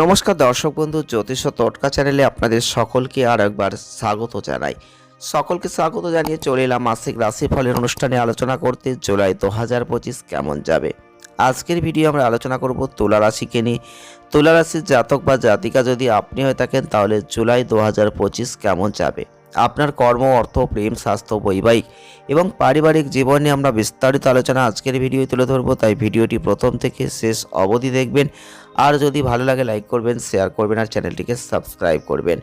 নমস্কার দর্শক বন্ধু, জ্যোতিষ তটকা চ্যানেলে আপনাদের সকলকে আর একবার স্বাগত জানাই। সকলকে স্বাগত জানিয়ে চলে এলাম মাসিক রাশিফলের অনুষ্ঠানে আলোচনা করতে। জুলাই দু হাজার পঁচিশ কেমন যাবে? আজকের ভিডিও আমরা আলোচনা করব তুলা রাশিকে নিয়ে। তুলা রাশির জাতক বা জাতিকা যদি আপনি হয়ে থাকেন, তাহলে জুলাই দু হাজার পঁচিশ কেমন যাবে? আপনার কর্ম, অর্থ, প্রেম, স্বাস্থ্য, বৈবাহিক এবং পারিবারিক জীবনে আমরা বিস্তারিত আলোচনা আজকের ভিডিও তুলে ধরবো। তাই ভিডিওটি প্রথম থেকে শেষ অবধি দেখবেন। আর যদি ভালো লাগে লাইক করবেন শেয়ার করবেন আর চ্যানেলটিকে সাবস্ক্রাইব করবেন।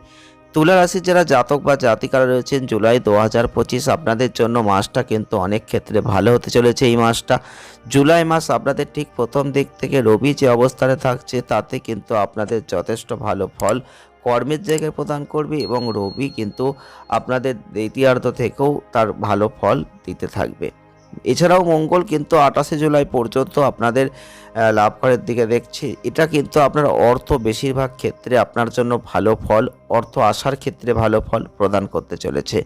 তুলা রাশির যারা জাতক বা জাতিকারা রয়েছেন, জুলাই দু হাজার পঁচিশ আপনাদের জন্য মাসটা কিন্তু অনেক ক্ষেত্রে ভালো হতে চলেছে এই মাসটা। জুলাই মাস আপনাদের ঠিক প্রথম দিক থেকে রবি যে অবস্থানে থাকছে, তাতে কিন্তু আপনাদের যথেষ্ট ভালো ফল কর্মের জায়গায় প্রদান করবে এবং রবি কিন্তু আপনাদের দ্বিতীয়ার্ধ থেকেও তার ভালো ফল দিতে থাকবে। এছাড়াও মঙ্গল কিন্তু আঠাশে জুলাই পর্যন্ত আপনাদের আহ, লাভ করার দিকে দেখছি। এটা কিন্তু আপনার অর্থ বেশিরভাগ ক্ষেত্রে আপনার জন্য ভালো ফল অর্থ আসার ক্ষেত্রে ভালো ফল প্রদান করতে চলেছে।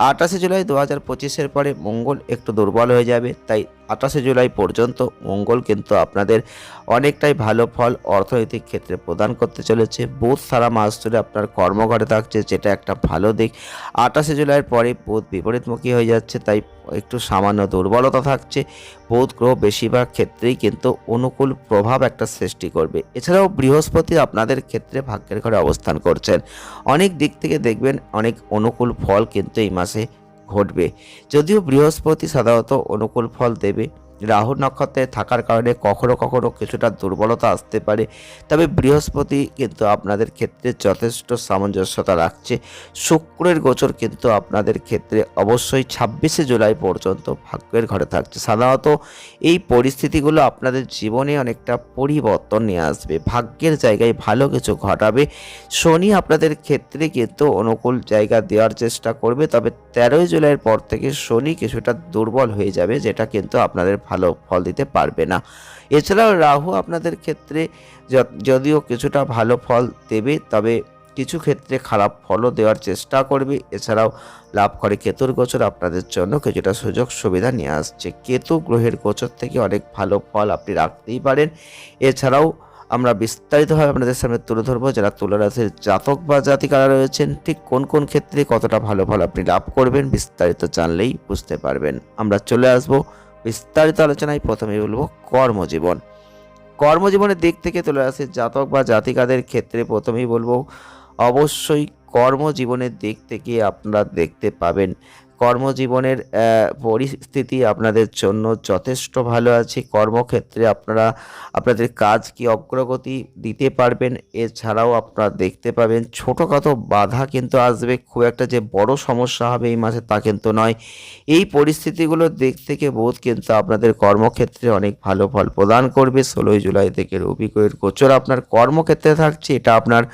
আঠাশে জুলাই দু হাজার পঁচিশের পরে মঙ্গল একটু দুর্বল হয়ে যাবে তাই আঠাশে জুলাই পর্যন্ত মঙ্গল কিন্তু আপনাদের অনেকটাই ভালো ফল অর্থনৈতিক ক্ষেত্রে প্রদান করতে চলেছে। বুধ সারা মাস ধরে আপনার কর্মঘরে থাকছে, যেটা একটা ভালো দিক। আঠাশে জুলাইয়ের পরে বুধ বিপরীতমুখী হয়ে যাচ্ছে, তাই একটু সামান্য দুর্বলতা থাকছে। বুধ গ্রহ বেশিরভাগ ক্ষেত্রেই কিন্তু অনুকূল প্রভাব একটা সৃষ্টি করবে। এছাড়াও বৃহস্পতি আপনাদের ক্ষেত্রে ভাগ্যের ঘরে অবস্থান করছেন। অনেক দিক থেকে দেখবেন অনেক অনুকূল ফল কিন্তু এই মাসে ঘটবে। যদিও বৃহস্পতি সাধারণত অনুকূল ফল দেবে। রাহু নক্ষত্রে থাকার কারণে কখনো কখনো কিছুটা দুর্বলতা আসতে পারে। তবে বৃহস্পতি কিন্তু আপনাদের ক্ষেত্রে যথেষ্ট সামঞ্জস্যতা রাখছে। শুক্রের গোচর কিন্তু আপনাদের ক্ষেত্রে অবশ্যই ছাব্বিশে জুলাই পর্যন্ত ভাগ্যের ঘরে থাকছে। সাধারণত এই পরিস্থিতিগুলো আপনাদের জীবনে অনেকটা পরিবর্তন নিয়ে আসবে। ভাগ্যের জায়গায় ভালো কিছু ঘটাবে। শনি আপনাদের ক্ষেত্রে কিন্তু অনুকূল জায়গা দেওয়ার চেষ্টা করবে। তবে তেরোই জুলাইয়ের পর থেকে শনি কিছুটা দুর্বল হয়ে যাবে, যেটা কিন্তু আপনাদের ভালো ফল দিতে পারবে না। এছাড়াও রাহু আপনাদের ক্ষেত্রে যদিও কিছুটা ভালো ফল দেবে, তবে কিছু ক্ষেত্রে খারাপ ফলও দেওয়ার চেষ্টা করবে। এছাড়াও লাভ করে কেতুর গোচর আপনাদের জন্য কিছুটা সুযোগ সুবিধা নিয়ে আসছে। কেতু গ্রহের গোচর থেকে অনেক ভালো ফল আপনি রাখতেই পারেন। এছাড়াও আমরা বিস্তারিতভাবে আপনাদের সামনে তুলে ধরবো যারা তুলা রাশির জাতক বা জাতিকারা রয়েছেন, ঠিক কোন কোন ক্ষেত্রে কতটা ভালো ফল আপনি লাভ করবেন বিস্তারিত জানলেই বুঝতে পারবেন। আমরা চলে আসব বিস্তারিত আলোচনায় প্রথমে বলব কর্মজীবন। কর্মজীবনের দিক থেকে চলে আসে জাতক বা জাতিকাদের ক্ষেত্রে প্রথমেই বলব, অবশ্যই কর্মজীবনের দিক থেকে আপনারা দেখতে পাবেন কর্মজীবনের পরিস্থিতি আপনাদের জন্য যথেষ্ট ভালো আছে। কর্মক্ষেত্রে আপনারা, আপনাদের কাজ কি অগ্রগতি দিতে পারবেন? এছাড়াও আপনারা দেখতে পাবেন ছোটোখাটো বাধা কিন্তু আসবে। খুব একটা যে বড় সমস্যা হবে এই মাসে তা কিন্তু নয়। এই পরিস্থিতিগুলোর দিক থেকে বোধ কিন্তু আপনাদের কর্মক্ষেত্রে অনেক ভালো ফল প্রদান করবে। ষোলোই জুলাই থেকে রবি গোচর আপনার কর্মক্ষেত্রে থাকছে। এটা আপনার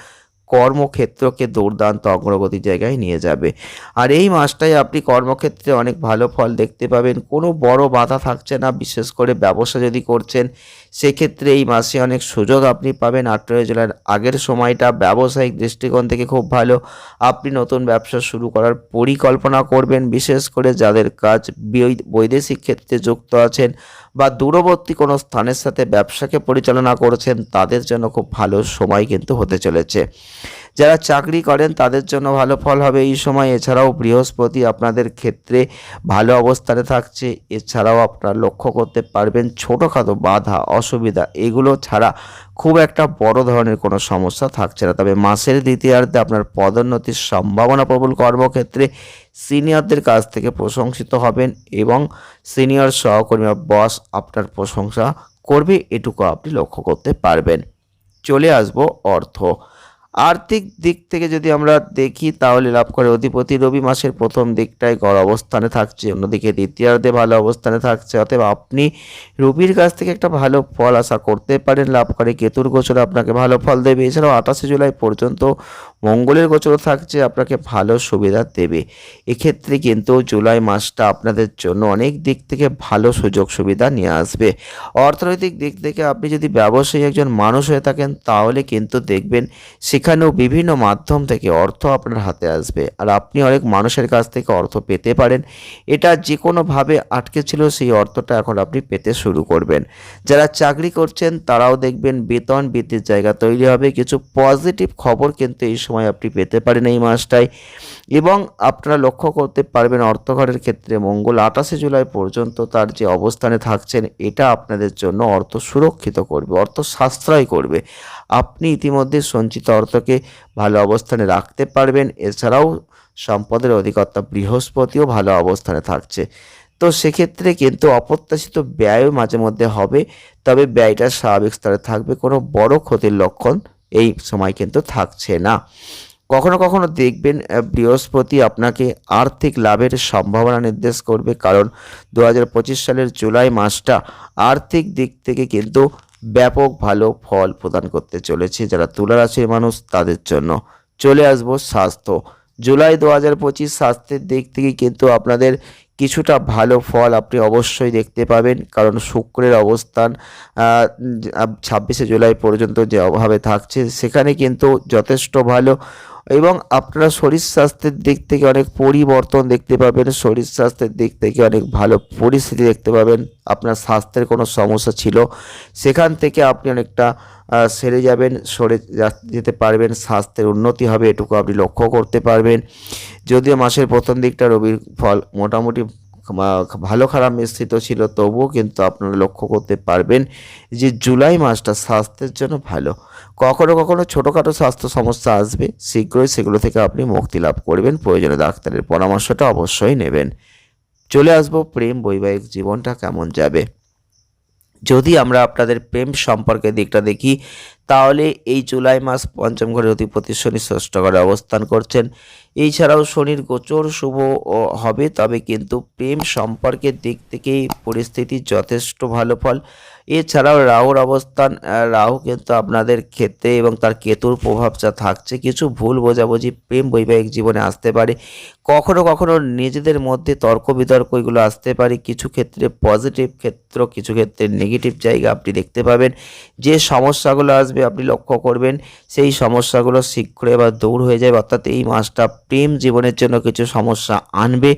কর্মক্ষেত্রকে দুর্দান্ত অগ্রগতির জায়গায় নিয়ে যাবে। আর এই মাসটায় আপনি কর্মক্ষেত্রে অনেক ভালো ফল দেখতে পাবেন। কোনো বড় বাধা থাকছে না। বিশেষ করে ব্যবসা যদি করছেন সেক্ষেত্রে এই মাসে অনেক সুযোগ আপনি পাবেন। আঠেরোই জুলাইয়ের আগের সময়টা ব্যবসায়িক দৃষ্টিকোণ থেকে খুব ভালো। আপনি নতুন ব্যবসা শুরু করার পরিকল্পনা করবেন। বিশেষ করে যাদের কাজ বৈদেশিক ক্ষেত্রে যুক্ত আছেন বা দূরবর্তী কোনো স্থানের সাথে ব্যবসাকে পরিচালনা করছেন, তাদের জন্য খুব ভালো সময় কিন্তু হতে চলেছে। যারা চাকরি করেন, তাদের জন্য ভালো ফল হবে এই সময়। এছাড়াও বৃহস্পতি আপনাদের ক্ষেত্রে ভালো অবস্থানে থাকছে। এছাড়াও আপনারা লক্ষ্য করতে পারবেন ছোটোখাটো বাধা, অসুবিধা এগুলো ছাড়া খুব একটা বড় ধরনের কোনো সমস্যা থাকছে না। তবে মাসের দ্বিতীয়ার্ধে আপনার পদোন্নতির সম্ভাবনা প্রবল কর্মক্ষেত্রে সিনিয়রদের কাছ থেকে প্রশংসিত হবেন এবং সিনিয়র সহকর্মী বা বস আপনার প্রশংসা করবে। এটুকু আপনি লক্ষ্য করতে পারবেন। চলে আসব অর্থ। আর্থিক দিক থেকে যদি আমরা দেখি, তাহলে লাভ করে। অধিপতি রবি মাসের প্রথম দিকটায় গড় অবস্থানে থাকছে, অন্যদিকে দ্বিতীয়ার্ধে ভালো অবস্থানে থাকছে। অতএব আপনি রবির কাছ থেকে একটা ভালো ফল আশা করতে পারেন, লাভ করে। কেতুর গোচরে আপনাকে ভালো ফল দেবে। এছাড়াও আঠাশে জুলাই পর্যন্ত মঙ্গলের গোচর থাকছে, আপনাকে ভালো সুবিধা দেবে। এক্ষেত্রে কিন্তু জুলাই মাসটা আপনাদের জন্য অনেক দিক থেকে ভালো সুযোগ সুবিধা নিয়ে আসবে। অর্থনৈতিক দিক থেকে আপনি যদি ব্যবসায়ী একজন মানুষ হয়ে থাকেন, তাহলে কিন্তু দেখবেন সে এখানেও বিভিন্ন মাধ্যম থেকে অর্থ আপনার হাতে আসবে। আর আপনি অনেক মানুষের কাছ থেকে অর্থ পেতে পারেন। এটা যে কোনোভাবে আটকে ছিল সেই অর্থটা এখন আপনি পেতে শুরু করবেন। যারা চাকরি করছেন, তারাও দেখবেন বেতন বৃদ্ধির জায়গা তৈরি হবে। কিছু পজিটিভ খবর কিন্তু এই সময় আপনি পেতে পারেন এই মাসটায়। এবং আপনারা লক্ষ্য করতে পারবেন অর্থঘরের ক্ষেত্রে মঙ্গল আঠাশে জুলাই পর্যন্ত তার যে অবস্থানে থাকছেন, এটা আপনাদের জন্য অর্থ সুরক্ষিত করবে, অর্থ সাশ্রয় করবে। আপনি ইতিমধ্যে সঞ্চিত অর্থকে ভালো অবস্থানে রাখতে পারবেন। এছাড়াও সম্পদের অধিকর্তা বৃহস্পতিও ভালো অবস্থানে থাকছে। তো সেক্ষেত্রে কিন্তু অপ্রত্যাশিত ব্যয়ও মাঝে মধ্যে হবে, তবে ব্যয়টা স্বাভাবিক স্তরে থাকবে, কোনো বড় ক্ষতির লক্ষণ এই সময় কিন্তু থাকছে না। কখনো কখনো দেখবেন বৃহস্পতি আপনাকে আর্থিক লাভের সম্ভাবনা নির্দেশ করবে, কারণ দু হাজার পঁচিশ সালের জুলাই মাসটা আর্থিক দিক থেকে কিন্তু ব্যাপক ভালো ফল প্রদান করতে চলেছে। যারা তুলা রাশির মানুষ, তাদের জন্য চলে আসব স্বাস্থ্য। জুলাই দু হাজার পঁচিশ স্বাস্থ্যের দিক থেকে কিন্তু আপনাদের কিছুটা ভালো ফল আপনি অবশ্যই দেখতে পাবেন। কারণ শুক্রের অবস্থান ছাব্বিশে জুলাই পর্যন্ত যে অভাবে থাকছে, সেখানে কিন্তু যথেষ্ট ভালো এবং আপনারা শরীর স্বাস্থ্যের দিক থেকে অনেক পরিবর্তন দেখতে পাবেন, শরীর স্বাস্থ্যের দিক থেকে অনেক ভালো পরিস্থিতি দেখতে পাবেন, আপনার স্বাস্থ্যের কোনো সমস্যা ছিল, সেখান থেকে আপনি অনেকটা সেরে যাবেন, সরে যেতে পারবেন, স্বাস্থ্যের উন্নতি হবে, এটুকু আপনি লক্ষ্য করতে পারবেন। যদিও মাসের প্রথম দিকটা রবির ফল মোটামুটি ভালো খারাপ মিশ্রিত ছিল, তবুও কিন্তু আপনারা লক্ষ্য করতে পারবেন যে জুলাই মাসটা স্বাস্থ্যের জন্য ভালো। কখনো কখনো ছোটোখাটো স্বাস্থ্য সমস্যা আসবে, শীঘ্রই সেগুলো থেকে আপনি মুক্তি লাভ করবেন। প্রয়োজনে ডাক্তারের পরামর্শটা অবশ্যই নেবেন। চলে আসব প্রেম বৈবাহিক জীবনটা কেমন যাবে। যদি আমরা আপনাদের প্রেম সম্পর্কের দিকটা দেখি, তাহলে এই জুলাই মাস পঞ্চম ঘরের অধিপতি শনি ষষ্ঠ ঘরে অবস্থান করছেন। এছাড়াও শনির গোচর শুভ হবে, তবে কিন্তু প্রেম সম্পর্কের দিক থেকেই পরিস্থিতি যথেষ্ট ভালো ফল। এছাড়াও রাহুর অবস্থান রাহু কিন্তু আপনাদের ক্ষেত্রে এবং তার কেতুর প্রভাব যা থাকছে, কিছু ভুল বোঝাবুঝি প্রেম বৈবাহিক জীবনে আসতে পারে। কখনো কখনো নিজেদের মধ্যে তর্ক বিতর্ক এগুলো আসতে পারে। কিছু ক্ষেত্রে পজিটিভ ক্ষেত্র, কিছু ক্ষেত্রে নেগেটিভ জায়গা আপনি দেখতে পাবেন। যে সমস্যাগুলো আসবে আপনি লক্ষ্য করবেন, সেই সমস্যাগুলো শীঘ্রই এবার দূর হয়ে যাবে অর্থাৎ এই মাসটা প্রেম জীবনের জন্য কিছু সমস্যা আনবে,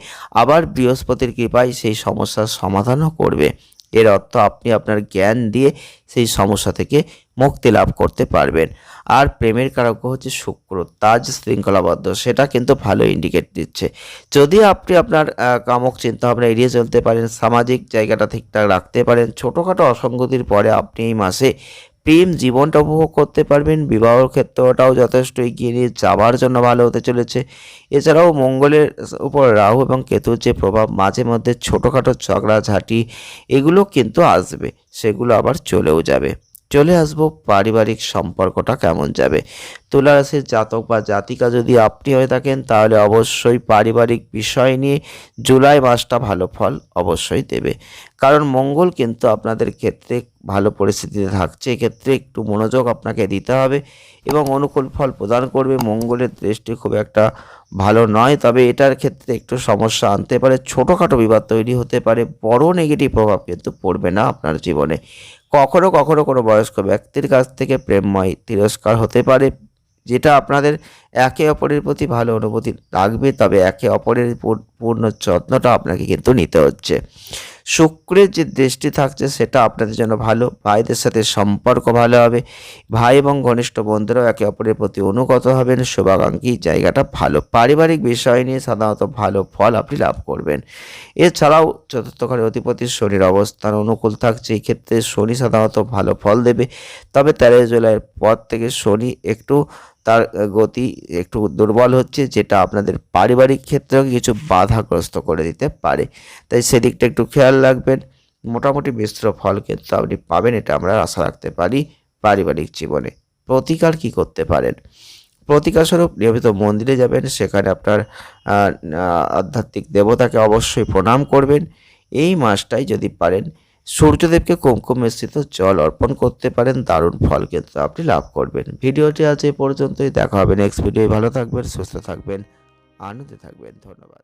আবার বৃহস্পতির কৃপায় সেই সমস্যার সমাধানও করবে। এর অর্থ আপনি আপনার জ্ঞান দিয়ে সেই সমস্যা থেকে মুক্তি লাভ করতে পারবেন। আর প্রেমের কারক হচ্ছে শুক্র যে শৃঙ্খলাবদ্ধ, সেটা কিন্তু ভালো ইন্ডিকেট দিচ্ছে। যদি আপনি আপনার কামক চিন্তাভাবনা এড়িয়ে চলতে পারেন, সামাজিক জায়গাটা ঠিকঠাক রাখতে পারেন, ছোটোখাটো অসঙ্গতির পরে আপনি এই মাসে প্রেম জীবনটা উপভোগ করতে পারবেন। বিবাহর ক্ষেত্রটাও যথেষ্ট এগিয়ে নিয়ে যাওয়ার জন্য ভালো হতে চলেছে। এছাড়াও মঙ্গলের উপর রাহু এবং কেতুর যে প্রভাব, মাঝে মধ্যে ছোটোখাটো ঝগড়াঝাঁটি এগুলো কিন্তু আসবে। সেগুলো আবার চলেও যাবে। চলে আসব পারিবারিক সম্পর্কটা কেমন যাবে? তুলা রাশির জাতক বা জাতিকা যদি আপনি হয়ে থাকেন, তাহলে অবশ্যই পারিবারিক বিষয় নিয়ে জুলাই মাসটা ভালো ফল অবশ্যই দেবে। কারণ মঙ্গল কিন্তু আপনাদের ক্ষেত্রে ভালো পরিস্থিতিতে থাকছে, এক্ষেত্রে একটু মনোযোগ আপনাকে দিতে হবে এবং অনুকূল ফল প্রদান করবে। মঙ্গলের দৃষ্টি খুব একটা ভালো নয়, তবে এটার ক্ষেত্রে একটু সমস্যা আনতে পারে। ছোটোখাটো বিবাদ তৈরি হতে পারে, বড় নেগেটিভ প্রভাব কিন্তু পড়বে না আপনার জীবনে। কখনো কখনো কোনো বয়স্ক ব্যক্তির কাছ থেকে প্রেমময় তিরস্কার হতে পারে, যেটা আপনাদের একে অপরের প্রতি ভালো অনুভূতি রাখবে, তবে একে অপরের পূর্ণ যত্নটা আপনাকে কিন্তু নিতে হচ্ছে। শুক্রের যে দৃষ্টি থাকছে, সেটা আপনাদের জন্য ভালো, ভাইদের সাথে সম্পর্ক ভালো হবে, ভাই এবং ঘনিষ্ঠ বন্ধুরাও একে অপরের প্রতি অনুগত হবেন, শুভাকাঙ্ক্ষী জায়গাটা ভালো। পারিবারিক বিষয় নিয়ে সাধারণত ভালো ফল আপনি লাভ করবেন। এছাড়াও চতুর্থ ঘরে অধিপতি শনির অবস্থান অনুকূল থাকছে, এই ক্ষেত্রে শনি সাধারণত ভালো ফল দেবে, তবে তেরোই জুলাইয়ের পর থেকে শনি একটু তার গতি একটু দুর্বল হচ্ছে, যেটা আপনাদের পারিবারিক ক্ষেত্রেও কিছু বাধাগ্রস্ত করে দিতে পারে। তাই সেদিকটা একটু খেয়াল রাখবেন। মোটামুটি মিশ্র ফল কিন্তু আপনি পাবেন, এটা আমরা আশা রাখতে পারি পারিবারিক জীবনে। প্রতিকার কি করতে পারেন? প্রতিকার স্বরূপ নিয়মিত মন্দিরে যাবেন, সেখানে আপনার আধ্যাত্মিক দেবতাকে অবশ্যই প্রণাম করবেন। এই মাসটাই যদি পারেন সূর্যদেবকে কুমকুম মিশ্রিত জল অর্পণ করতে পারেন, দারুণ ফল কিন্তু আপনি লাভ করবেন। ভিডিওটি আজ এ পর্যন্তই, দেখা হবে নেক্সট ভিডিও ভালো থাকবেন, সুস্থ থাকবেন, আনন্দে থাকবেন, ধন্যবাদ।